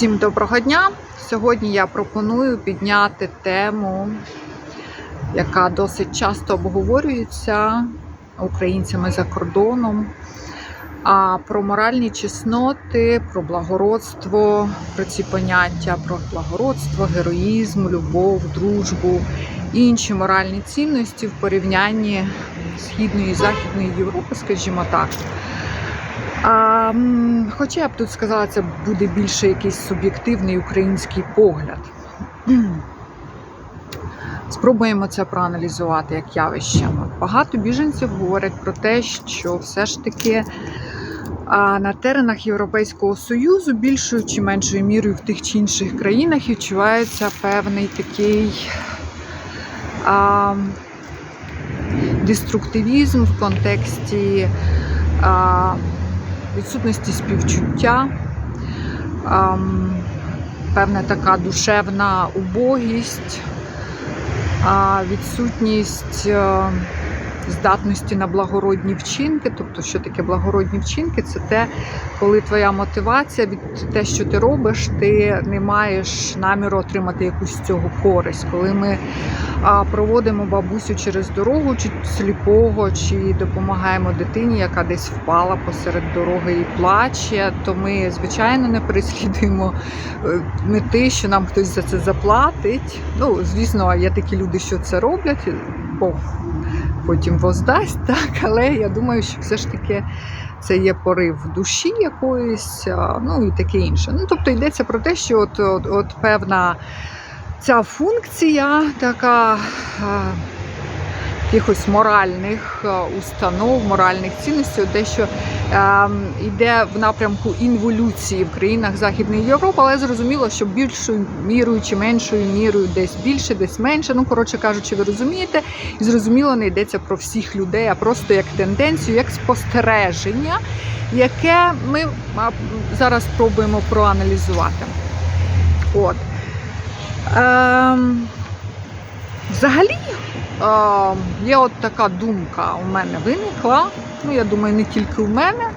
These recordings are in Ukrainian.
Всім доброго дня! Сьогодні я пропоную підняти тему, яка досить часто обговорюється українцями за кордоном. А про моральні чесноти, про благородство, про ці поняття, про благородство, героїзм, любов, дружбу, і інші моральні цінності в порівнянні Східної і Західної Європи, скажімо так. А, хоча я б тут сказала, це буде більше якийсь суб'єктивний український погляд. Спробуємо це проаналізувати як явище. Багато біженців говорять про те, що все ж таки на теренах Європейського Союзу більшою чи меншою мірою в тих чи інших країнах відчувається певний такий а, деструктивізм в контексті. А, відсутності співчуття, ем, певна така душевна убогість, відсутність е, здатності на благородні вчинки. Тобто, що таке благородні вчинки? Це те, коли твоя мотивація від те, що ти робиш, ти не маєш наміру отримати якусь цього користь. Коли ми проводимо бабусю через дорогу, чи сліпого, чи допомагаємо дитині, яка десь впала посеред дороги і плаче, то ми, звичайно, не переслідуємо мети, що нам хтось за це заплатить. Ну, звісно, є такі люди, що це роблять. Бог потім воздасть, так, але я думаю, що все ж таки це є порив душі якоїсь, ну і таке інше. Ну, тобто йдеться про те, що от, от, от певна ця функція така. Якихось моральних установ, моральних цінностей, дещо е, йде в напрямку інволюції в країнах Західної Європи, але зрозуміло, що більшою мірою чи меншою мірою десь більше, десь менше. Ну, коротше кажучи, ви розумієте, і зрозуміло, не йдеться про всіх людей, а просто як тенденцію, як спостереження, яке ми зараз спробуємо проаналізувати. От. Ем, взагалі. Е, Є от така думка у мене виникла, ну я думаю, не тільки у мене.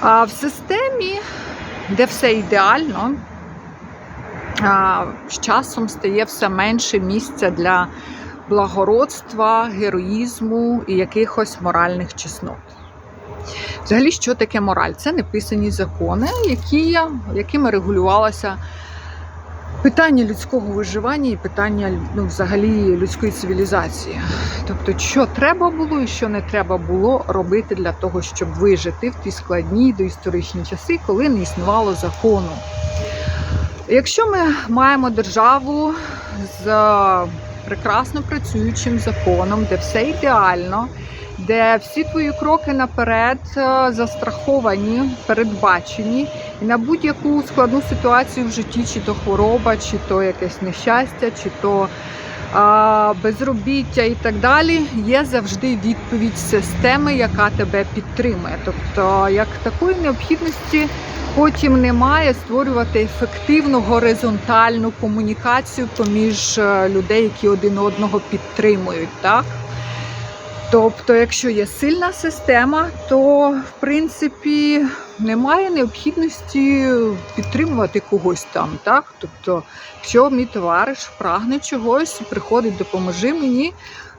А в системі, де все ідеально, а, з часом стає все менше місця для благородства, героїзму і якихось моральних чеснот. Взагалі, що таке мораль? Це неписані закони, які, якими регулювалося питання людського виживання і питання ну, взагалі людської цивілізації. Тобто, що треба було і що не треба було робити для того, щоб вижити в ті складні доісторичні часи, коли не існувало закону. Якщо ми маємо державу з прекрасно працюючим законом, де все ідеально, де всі твої кроки наперед е, застраховані, передбачені, і на будь-яку складну ситуацію в житті, чи то хвороба, чи то якесь нещастя, чи то а, безробіття і так далі, є завжди відповідь системи, яка тебе підтримує. Тобто, як такої необхідності потім немає створювати ефективну горизонтальну комунікацію поміж е, людей, які один одного підтримують. так? Тобто, якщо є сильна система, то в принципі немає необхідності підтримувати когось там. Так? Тобто, якщо мій товариш прагне чогось, приходить, допоможи мені,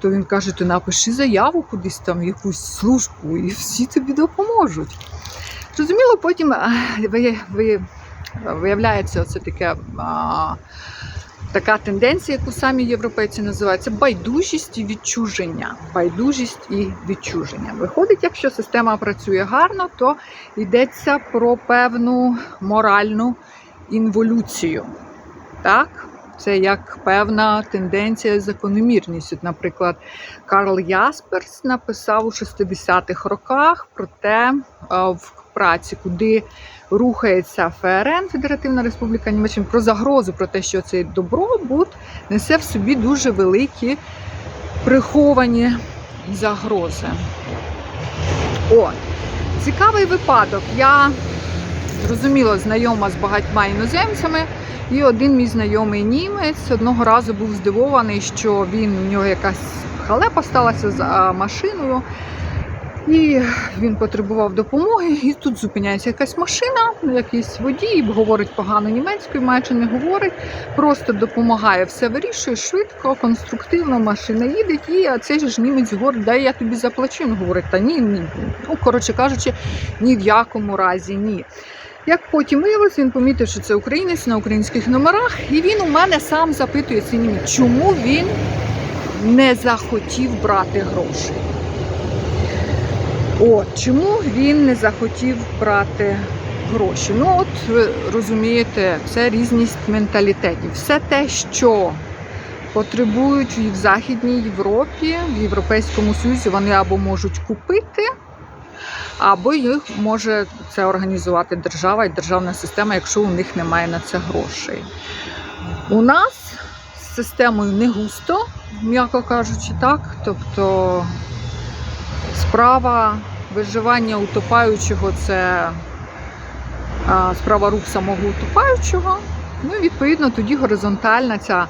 то він каже: ти напиши заяву кудись там, якусь службу, і всі тобі допоможуть. Зрозуміло, потім ви, ви, виявляється оце таке. А, така тенденція, яку самі європейці називають, це байдужість і відчуження. Байдужість і відчуження. Виходить, якщо система працює гарно, то йдеться про певну моральну інволюцію. Так? Це як певна тенденція, закономірність. От, Наприклад, Карл Ясперс написав у 60-х роках про те в праці, куди рухається ФРН, Федеративна Республіка Німеччина, про загрозу, про те, що цей добробут несе в собі дуже великі приховані загрози. О, цікавий випадок. Я зрозуміло знайома з багатьма іноземцями. І один мій знайомий німець одного разу був здивований, що він у нього якась халепа сталася з машиною. І він потребував допомоги, і тут зупиняється якась машина, якийсь водій, говорить погано німецькою, майже не говорить, просто допомагає, все вирішує швидко, конструктивно, машина їде, і цей ж німець говорить, дай я тобі заплачу. Він говорить, та ні, ні. Ну, коротше кажучи, ні в якому разі ні. Як потім виявилось, він помітив, що це українець на українських номерах, і він у мене сам запитує цей чому він не захотів брати грошей. От чому він не захотів брати гроші? Ну, от ви розумієте, це різність менталітетів. Все те, що потребують в Західній Європі, в Європейському Союзі, вони або можуть купити, або їх може це організувати держава і державна система, якщо у них немає на це грошей. У нас з системою не густо, м'яко кажучи, так. Тобто справа виживання утопаючого це справа рук самого утопаючого. Ну і відповідно тоді горизонтальна ця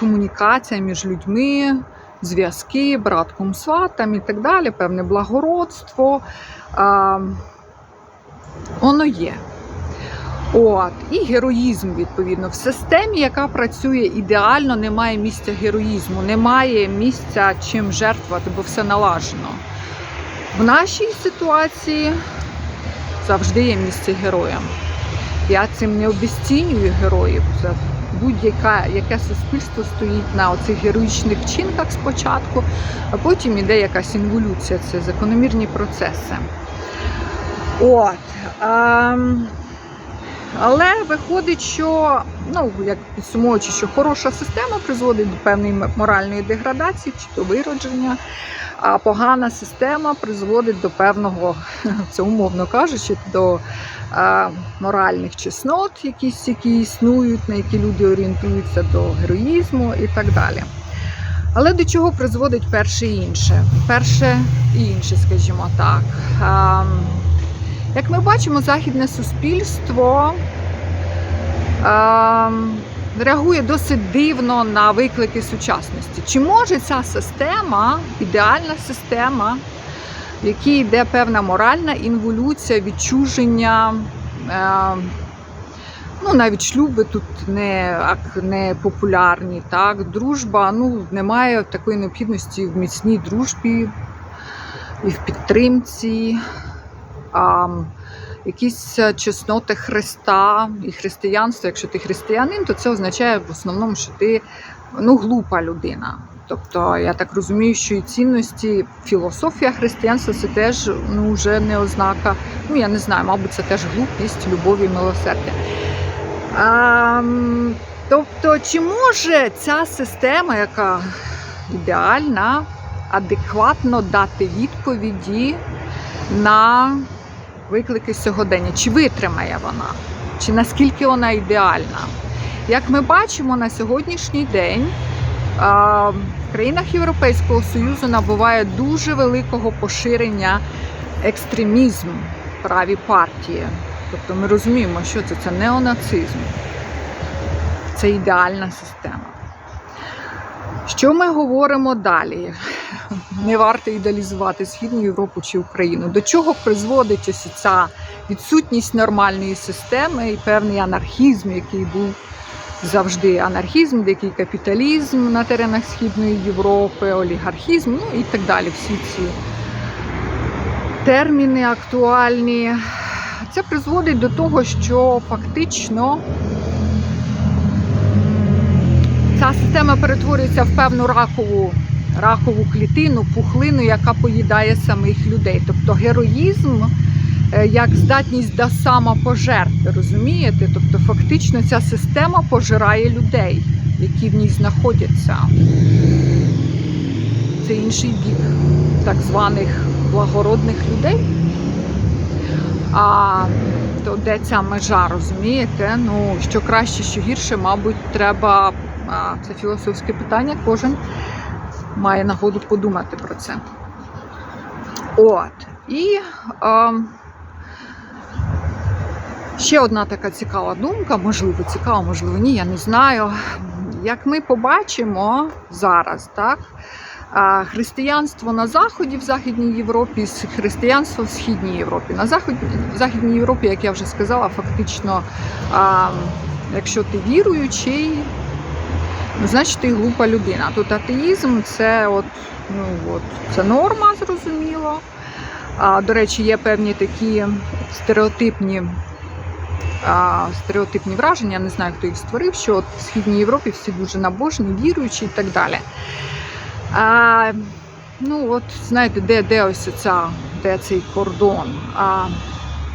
комунікація між людьми, зв'язки, братком сватом і так далі, певне благородство. А, воно є. От, і героїзм, відповідно, в системі, яка працює ідеально, немає місця героїзму, немає місця чим жертвувати, бо все налажено. В нашій ситуації завжди є місце героям. Я цим не обесцінюю героїв. Будь-яке яке суспільство стоїть на оцих героїчних вчинках спочатку, а потім іде якась інволюція, це закономірні процеси. От. ем, але виходить, що ну як підсумовуючи, що хороша система призводить до певної моральної деградації чи то виродження, а погана система призводить до певного, це умовно кажучи, до моральних чеснот, якісь, які існують, на які люди орієнтуються до героїзму і так далі. Але до чого призводить перше і інше? Перше і інше, скажімо так. Як ми бачимо, західне суспільство реагує досить дивно на виклики сучасності. Чи може ця система, ідеальна система, в якій йде певна моральна інволюція, відчуження? Ем, Ну, навіть шлюби тут не, не популярні, так, дружба, ну, немає такої необхідності в міцній дружбі і в підтримці. А, якісь е, чесноти Христа і християнства. Якщо ти християнин, то це означає в основному, що ти ну, глупа людина. Тобто, я так розумію, що і цінності, філософія християнства це теж ну, вже не ознака. Ну, я не знаю, мабуть, це теж глупість, любові і милосердя. А, тобто, чи може ця система, яка ідеальна, адекватно дати відповіді на виклики сьогодення? Чи витримає вона? Чи наскільки вона ідеальна? Як ми бачимо на сьогоднішній день, в країнах Європейського Союзу набуває дуже великого поширення екстремізм праві партії. Тобто ми розуміємо, що це, це неонацизм, це ідеальна система. Що ми говоримо далі? Не варто ідеалізувати Східну Європу чи Україну. До чого призводить ось ця відсутність нормальної системи і певний анархізм, який був завжди анархізм, дикий капіталізм на теренах Східної Європи, олігархізм, ну і так далі. Всі ці терміни актуальні. Це призводить до того, що фактично ця система перетворюється в певну ракову, ракову клітину, пухлину, яка поїдає самих людей. Тобто героїзм як здатність до самопожертви, розумієте? Тобто, фактично ця система пожирає людей, які в ній знаходяться. Це інший бік так званих благородних людей. А то де ця межа, розумієте? Ну, що краще, що гірше, мабуть, треба. Це філософське питання, кожен має нагоду подумати про це. От. І а, ще одна така цікава думка, можливо, цікава, можливо, ні, я не знаю. Як ми побачимо зараз, так, християнство на Заході в Західній Європі, християнство в Східній Європі. На Заході, в Західній Європі, як я вже сказала, фактично, якщо ти віруючий, ну, значить ти глупа людина. Тут атеїзм це от, ну, от, це норма, зрозуміло. До речі, є певні такі стереотипні, стереотипні враження, не знаю, хто їх створив, що от в Східній Європі всі дуже набожні, віруючі і так далі. А, ну, от знаєте, де, де ось ця, де цей кордон? А,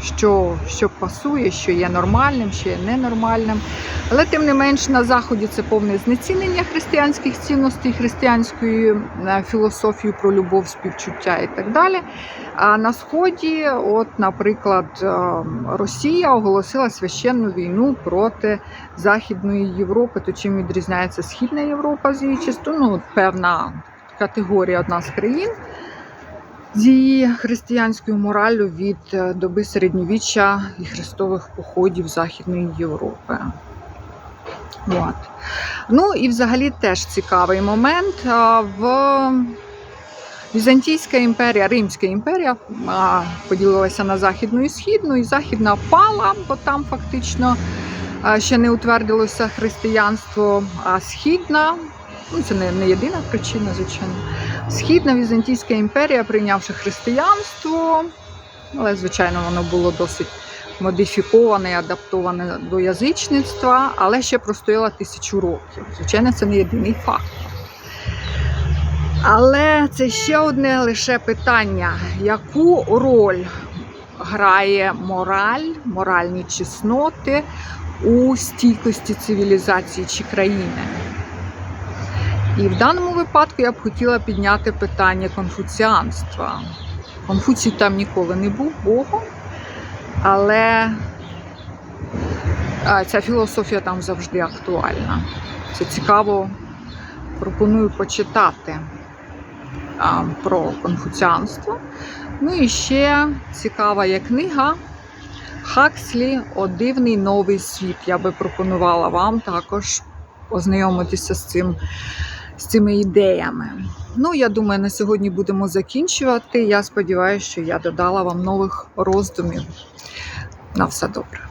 що, що пасує, що є нормальним, що є ненормальним. Але тим не менш на заході це повне знецінення християнських цінностей, християнської е, філософії про любов, співчуття і так далі. А на сході, от, наприклад, е, Росія оголосила священну війну проти Західної Європи. То чим відрізняється Східна Європа з її частини? Ну, певна категорія одна з країн. З її християнською мораллю від е, доби середньовіччя і хрестових походів Західної Європи. От. Ну і взагалі теж цікавий момент. В Візантійська імперія, Римська імперія поділилася на західну і східну, і західна впала, бо там фактично ще не утвердилося християнство, а східна. Ну, це не, не єдина причина, звичайно. Східна Візантійська імперія, прийнявши християнство, але, звичайно, воно було досить модифіковане і адаптоване до язичництва, але ще простояла тисячу років. Звичайно, це не єдиний факт. Але це ще одне лише питання: яку роль грає мораль, моральні чесноти у стійкості цивілізації чи країни? І в даному випадку я б хотіла підняти питання конфуціанства. Конфуцій там ніколи не був Богом, але ця філософія там завжди актуальна. Це цікаво, пропоную почитати про конфуціанство. Ну і ще цікава є книга Хакслі О дивний новий світ. Я би пропонувала вам також ознайомитися з цим з цими ідеями. Ну, я думаю, на сьогодні будемо закінчувати. Я сподіваюся, що я додала вам нових роздумів. На все добре.